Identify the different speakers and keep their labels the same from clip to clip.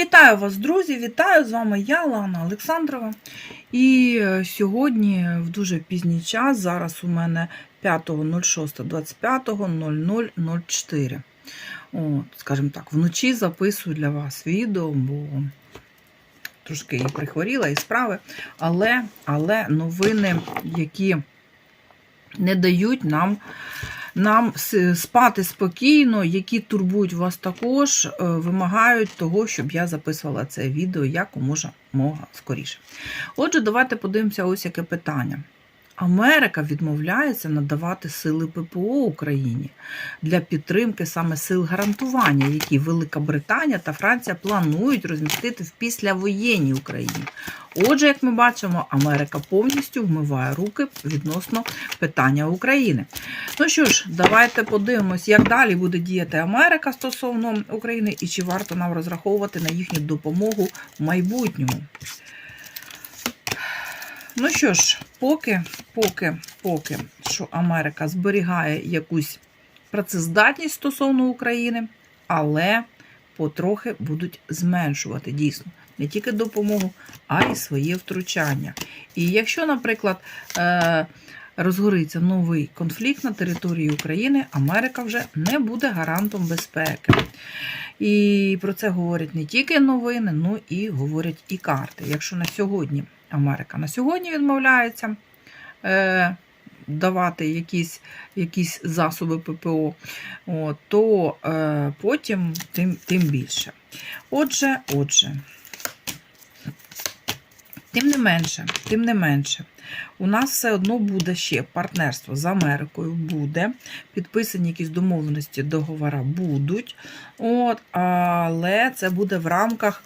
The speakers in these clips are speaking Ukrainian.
Speaker 1: Вітаю вас, друзі! Вітаю з вами я, Лана Олександрова. І е, сьогодні в дуже пізній час, зараз у мене 5.06.25.0004. От, скажімо так, вночі записую для вас відео, бо трошки і прихворіла, і справи. Але, але новини, які не дають нам нам спати спокійно, які турбують вас також, е, вимагають того, щоб я записувала це відео якомога скоріше. Отже, давайте подивимося ось яке питання. Америка відмовляється надавати сили ППО Україні для підтримки саме сил гарантування, які Велика Британія та Франція планують розмістити в післявоєнній Україні. Отже, як ми бачимо, Америка повністю вмиває руки відносно питання України. Ну що ж, давайте подивимось, як далі буде діяти Америка стосовно України і чи варто нам розраховувати на їхню допомогу в майбутньому. Ну що ж, поки, поки, поки що Америка зберігає якусь працездатність стосовно України, але потрохи будуть зменшувати дійсно не тільки допомогу, а й своє втручання. І якщо, наприклад, е, розгориться новий конфлікт на території України, Америка вже не буде гарантом безпеки. І про це говорять не тільки новини, ну і говорять і карти. Якщо на сьогодні Америка на сьогодні відмовляється е, давати якісь, якісь засоби ППО, от, то е, потім тим, тим більше. Отже, отже. Тим не менше, тим не менше, у нас все одно буде ще партнерство з Америкою, буде. Підписані якісь домовленості, договори будуть. От, але це буде в рамках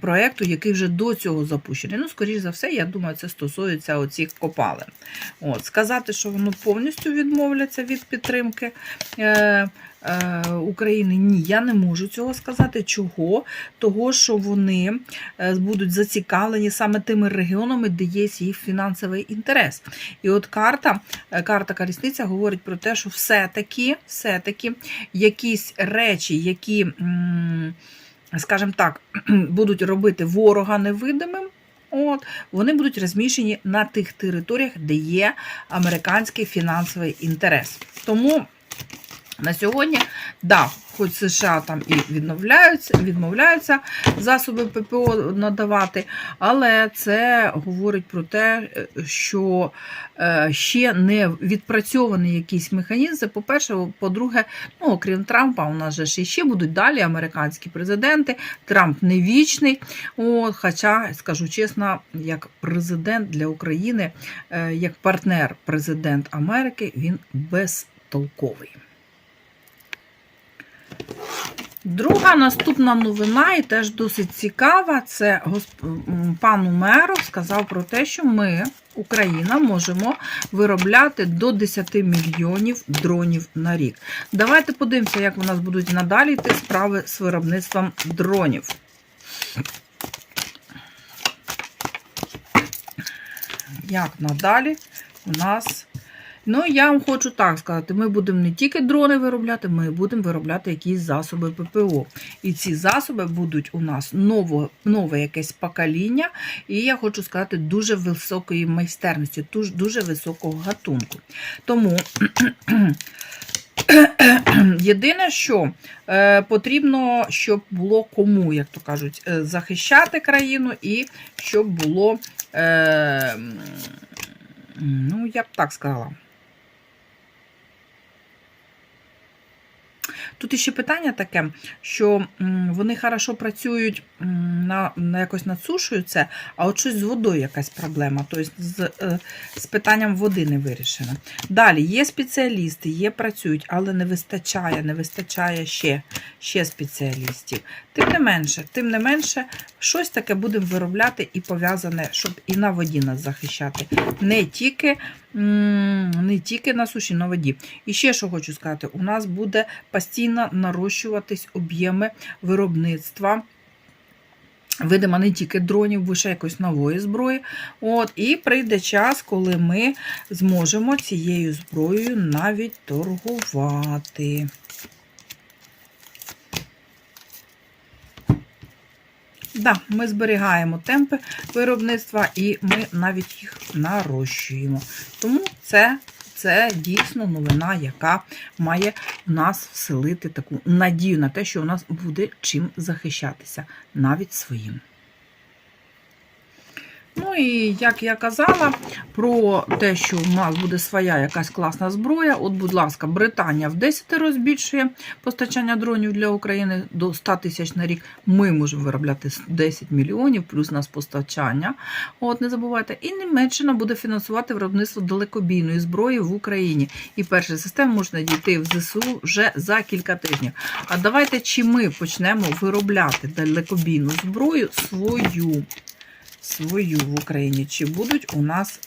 Speaker 1: проєкту, який вже до цього запущений. Ну, скоріш за все, я думаю, це стосується оцих копалин. От, сказати, що воно повністю відмовляться від підтримки. Е, е, України ні, я не можу цього сказати. Чого? Того, що вони е, будуть зацікавлені саме тими регіонами, де є їх фінансовий інтерес. І от карта, е, карта Карісниця говорить про те, що все-таки, все-таки якісь речі, які, м, скажімо так, будуть робити ворога невидимим. От, вони будуть розміщені на тих територіях, де є американський фінансовий інтерес. Тому на сьогодні, да, хоч США там і відмовляються, відмовляються засоби ППО надавати, але це говорить про те, що е, ще не відпрацьований якийсь механізм. Це по-перше, по-друге, ну, окрім Трампа, у нас же ж іще будуть далі американські президенти. Трамп не вічний. От, хоча, скажу чесно, як президент для України, е, як партнер президент Америки, він безтолковий. Друга наступна новина, і теж досить цікава, це госп... м, пан Умеров сказав про те, що ми, Україна, можемо виробляти до 10 мільйонів дронів на рік. Давайте подивимося, як у нас будуть надалі йти справи з виробництвом дронів. Як надалі у нас Ну, я вам хочу так сказати: ми будемо не тільки дрони виробляти, ми будемо виробляти якісь засоби ППО. І ці засоби будуть у нас нове, нове якесь покоління, і я хочу сказати, дуже високої майстерності, дуже, дуже високого гатунку. Тому. Єдине, що е, потрібно, щоб було кому, як то кажуть, е, захищати країну, і щоб було, е, ну, я б так сказала. Тут іще питання таке, що вони хорошо працюють на, на якось над це, а от щось з водою якась проблема. Тобто з, е, з питанням води не вирішено. Далі є спеціалісти, є працюють, але не вистачає, не вистачає ще, ще спеціалістів. Тим не менше, тим не менше, щось таке будемо виробляти і пов'язане, щоб і на воді нас захищати. Не тільки, не тільки на суші, на воді. І ще що хочу сказати: у нас буде постійно нарощуватись об'єми виробництва. Видимо, не тільки дронів, бо ще якось нової зброї. От, І прийде час, коли ми зможемо цією зброєю навіть торгувати. Да, ми зберігаємо темпи виробництва і ми навіть їх нарощуємо. Тому це, це дійсно новина, яка має в нас вселити таку надію на те, що у нас буде чим захищатися, навіть своїм. Ну і як я казала про те, що в нас буде своя якась класна зброя. От, будь ласка, Британія в 10 розбільшує постачання дронів для України до 100 тисяч на рік. Ми можемо виробляти 10 мільйонів, плюс у нас постачання. От, не забувайте. І Німеччина буде фінансувати виробництво далекобійної зброї в Україні. І перша система може надійти в ЗСУ вже за кілька тижнів. А давайте чи ми почнемо виробляти далекобійну зброю свою свою в Україні. Чи будуть у нас.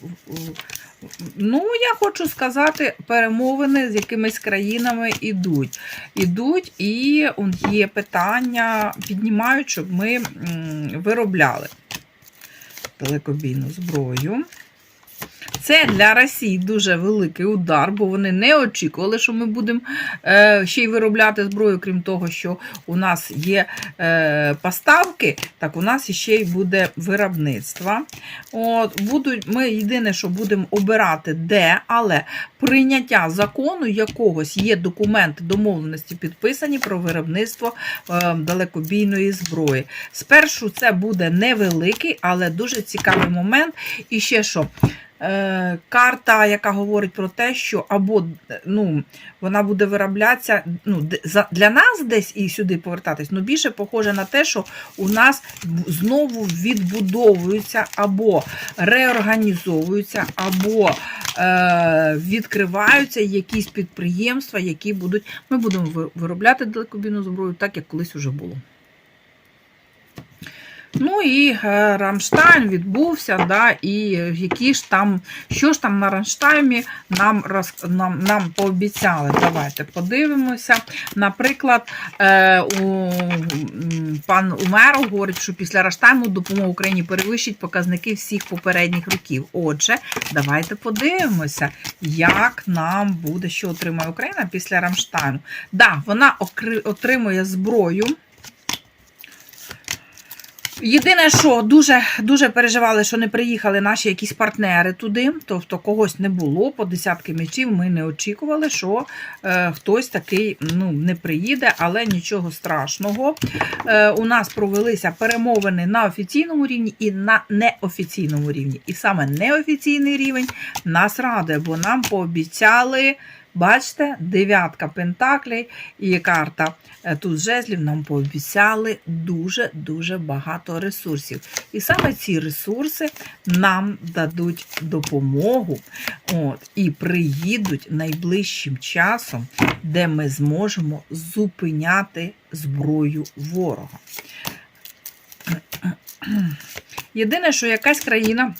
Speaker 1: Ну, я хочу сказати, перемовини з якимись країнами ідуть. Ідуть, і є питання, піднімають, щоб ми виробляли далекобійну зброю. Це для Росії дуже великий удар, бо вони не очікували, що ми будемо е, ще й виробляти зброю, крім того, що у нас є е, поставки, так у нас ще й буде виробництво. От, будуть, Ми єдине, що будемо обирати де, але прийняття закону якогось є документи домовленості підписані про виробництво е, далекобійної зброї. Спершу це буде невеликий, але дуже цікавий момент. І ще що. Е, карта, яка говорить про те, що або ну, вона буде вироблятися ну, для нас десь і сюди повертатись, ну більше похоже на те, що у нас знову відбудовуються або реорганізовуються, або е, відкриваються якісь підприємства, які будуть. Ми будемо виробляти далекобійну зброю, так як колись уже було. Ну і е, Рамштайн відбувся, да, і які ж там, що ж там на Рамштаймі нам роз, нам, нам пообіцяли. Давайте подивимося. Наприклад, е, у, пан Умеров говорить, що після Рамштайму допомога Україні перевищить показники всіх попередніх років. Отже, давайте подивимося, як нам буде, що отримає Україна після Рамштайну. Да, вона отримує зброю. Єдине, що дуже дуже переживали, що не приїхали наші якісь партнери туди, тобто когось не було по десятки мечів. Ми не очікували, що е, хтось такий ну, не приїде, але нічого страшного. Е, У нас провелися перемовини на офіційному рівні і на неофіційному рівні. І саме неофіційний рівень нас радує, бо нам пообіцяли. Бачите, дев'ятка пентаклей і карта е, тут жезлів нам пообіцяли дуже-дуже багато ресурсів. І саме ці ресурси нам дадуть допомогу от, і приїдуть найближчим часом, де ми зможемо зупиняти зброю ворога. Єдине, що якась країна.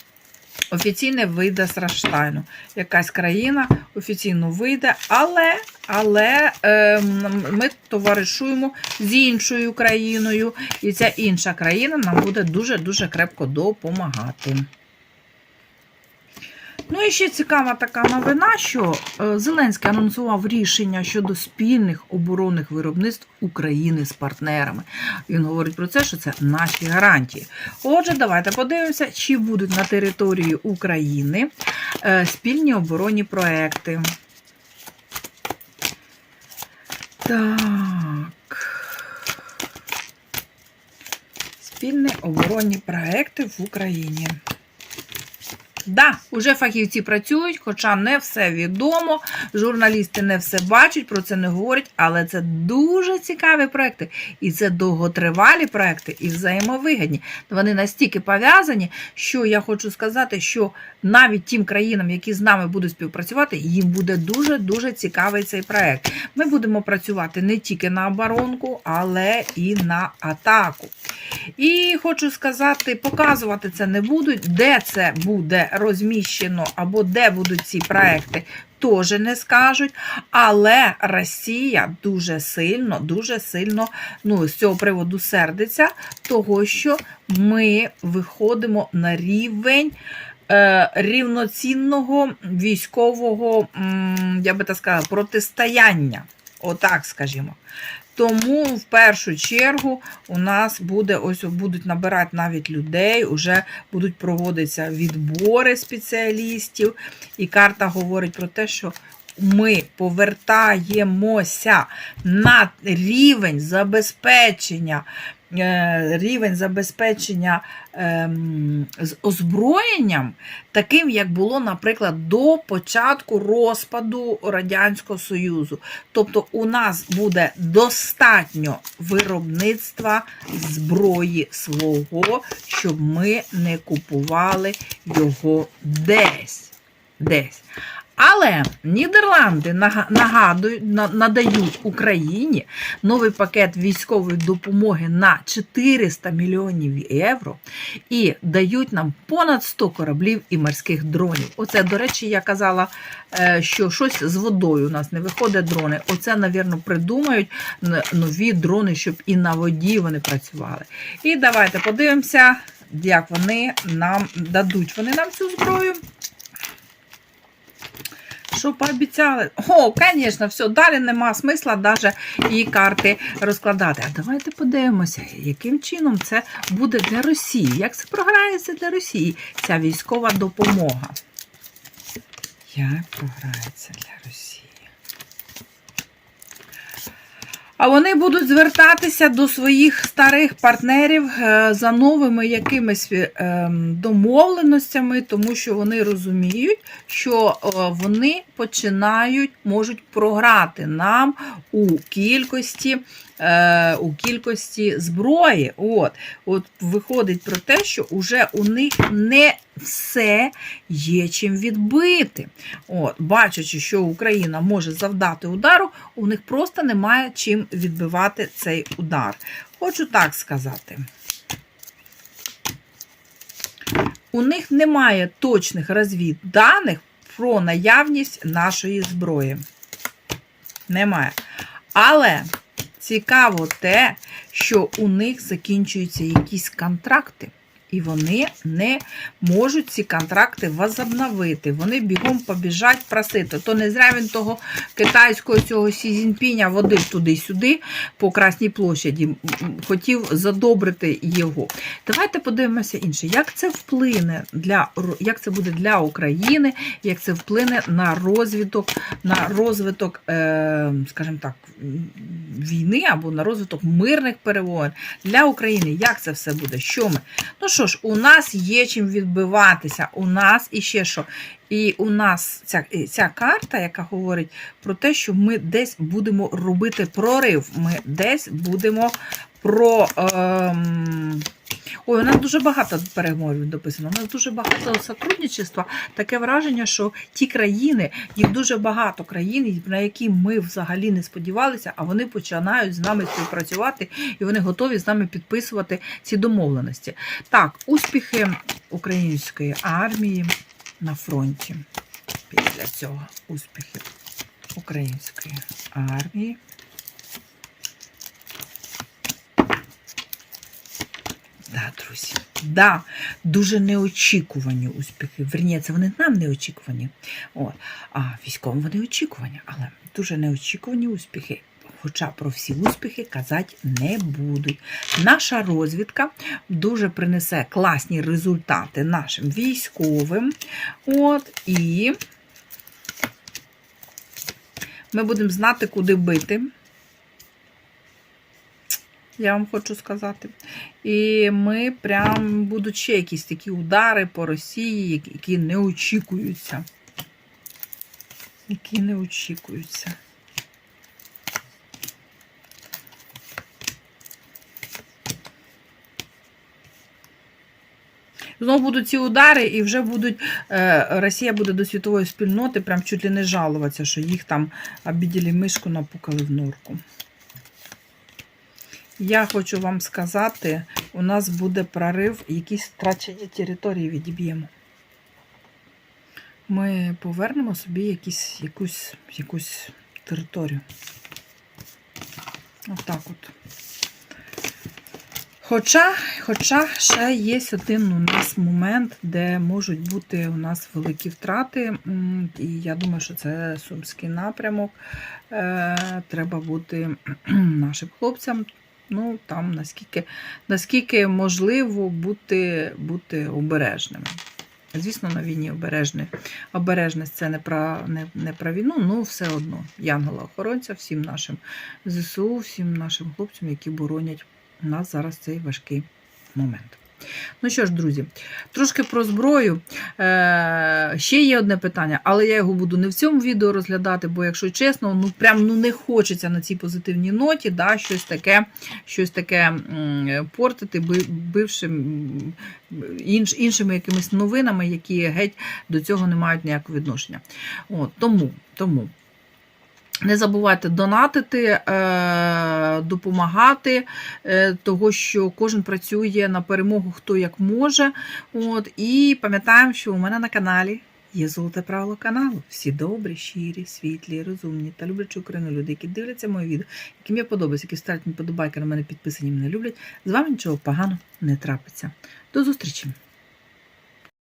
Speaker 1: Офіційне вийде з Раштайну. Якась країна офіційно вийде, але але е, ми товаришуємо з іншою країною, і ця інша країна нам буде дуже-дуже крепко допомагати. Ну і ще цікава така новина, що е, Зеленський анонсував рішення щодо спільних оборонних виробництв України з партнерами. Він говорить про це, що це наші гарантії. Отже, давайте подивимося, чи будуть на території України е, спільні оборонні проекти. Так. Спільні оборонні проекти в Україні. Да, уже фахівці працюють, хоча не все відомо. Журналісти не все бачать, про це не говорять, але це дуже цікаві проекти. І це довготривалі проекти і взаємовигідні. Вони настільки пов'язані, що я хочу сказати, що навіть тим країнам, які з нами будуть співпрацювати, їм буде дуже-дуже цікавий цей проект. Ми будемо працювати не тільки на оборонку, але і на атаку. І хочу сказати, показувати це не будуть, де це буде розміщено або де будуть ці проекти, теж не скажуть. Але Росія дуже сильно, дуже сильно ну, з цього приводу сердиться, того, що ми виходимо на рівень. Е, рівноцінного військового, я би так сказала, протистояння. Отак, скажімо. Тому в першу чергу у нас буде ось будуть набирати навіть людей, вже будуть проводитися відбори спеціалістів. І карта говорить про те, що ми повертаємося на рівень забезпечення. Е, Рівень забезпечення ем, з озброєнням, таким, як було, наприклад, до початку розпаду Радянського Союзу. Тобто, у нас буде достатньо виробництва зброї свого, щоб ми не купували його десь. десь. Але Нідерланди нага- нагадують, надають Україні новий пакет військової допомоги на 400 мільйонів євро і дають нам понад 100 кораблів і морських дронів. Оце, до речі, я казала, е, що щось з водою у нас не виходить дрони. Оце, навірно, придумають нові дрони, щоб і на воді вони працювали. І давайте подивимося, як вони нам дадуть вони нам цю зброю. Що пообіцяли? О, звісно, все, далі нема смисла навіть і карти розкладати. А давайте подивимося, яким чином це буде для Росії. Як це програється для Росії, ця військова допомога? Як програється для Росії? А вони будуть звертатися до своїх старих партнерів е, за новими якимись е, домовленостями, тому що вони розуміють, що е, вони починають можуть програти нам у кількості. Е, У кількості зброї, от, от виходить про те, що вже у них не все є чим відбити. От, бачачи, що Україна може завдати удару, у них просто немає чим відбивати цей удар. Хочу так сказати. У них немає точних розвідданих про наявність нашої зброї. Немає. Але цікаво те, що у них закінчуються якісь контракти. І вони не можуть ці контракти возобновити. Вони бігом побіжать просити. То не зря він того китайського цього Сі Цзіньпіня водив туди-сюди по Красній площаді, хотів задобрити його. Давайте подивимося інше. Як це вплине для як це буде для України, як це вплине на розвиток, на розвиток, е, скажімо так, війни або на розвиток мирних перемовин для України. Як це все буде? Що ми? Ну що ж, у нас є чим відбиватися. У нас і ще що. І у нас ця, ця карта, яка говорить про те, що ми десь будемо робити прорив. Ми десь будемо про. Ем... Ой, у нас дуже багато перемовин дописано. У нас дуже багато сотрудничества. Таке враження, що ті країни, їх дуже багато країн, на які ми взагалі не сподівалися, а вони починають з нами співпрацювати і вони готові з нами підписувати ці домовленості. Так, успіхи української армії на фронті. Після цього успіхи української армії. Да, друзі, да, дуже неочікувані успіхи. Верні, це вони нам неочікувані. От. А військовим вони очікувані, але дуже неочікувані успіхи. Хоча про всі успіхи казати не будуть. Наша розвідка дуже принесе класні результати нашим військовим. От, і ми будемо знати, куди бити. Я вам хочу сказати. І ми прям будуть ще якісь такі удари по Росії, які- не очікуються. Які не очікуються. Знову будуть ці удари, і вже будуть е, Росія буде до світової спільноти прям чуть ли не жалуватися, що їх там обіділи мишку, напукали в норку. Я хочу вам сказати, у нас буде прорив, якісь втрачені території відіб'ємо. Ми повернемо собі якісь, якусь, якусь територію. Отак от. Хоча, хоча ще є один у нас момент, де можуть бути у нас великі втрати, і я думаю, що це сумський напрямок. Е, Треба бути нашим хлопцям. Ну, там наскільки, наскільки можливо бути, бути обережними. Звісно, на війні обережне. Обережність це не про, не, не про війну, ну все одно. Янгола-охоронця, всім нашим ЗСУ, всім нашим хлопцям, які боронять нас зараз в цей важкий момент. Ну що ж, друзі, трошки про зброю. Е, ще є одне питання, але я його буду не в цьому відео розглядати, бо, якщо чесно, ну прям ну, не хочеться на цій позитивній ноті да, щось таке, щось таке портити, би- бившим інш, іншими якимись новинами, які геть до цього не мають ніякого відношення. От, тому, тому. Не забувайте донатити, е, допомагати, е, того, що кожен працює на перемогу хто як може. От, і пам'ятаємо, що у мене на каналі є золоте правило каналу. Всі добрі, щирі, світлі, розумні та люблячі Україну люди, які дивляться мої відео, яким я подобаюся, які ставлять подобайки на мене підписані, мене люблять. З вами нічого поганого не трапиться. До зустрічі!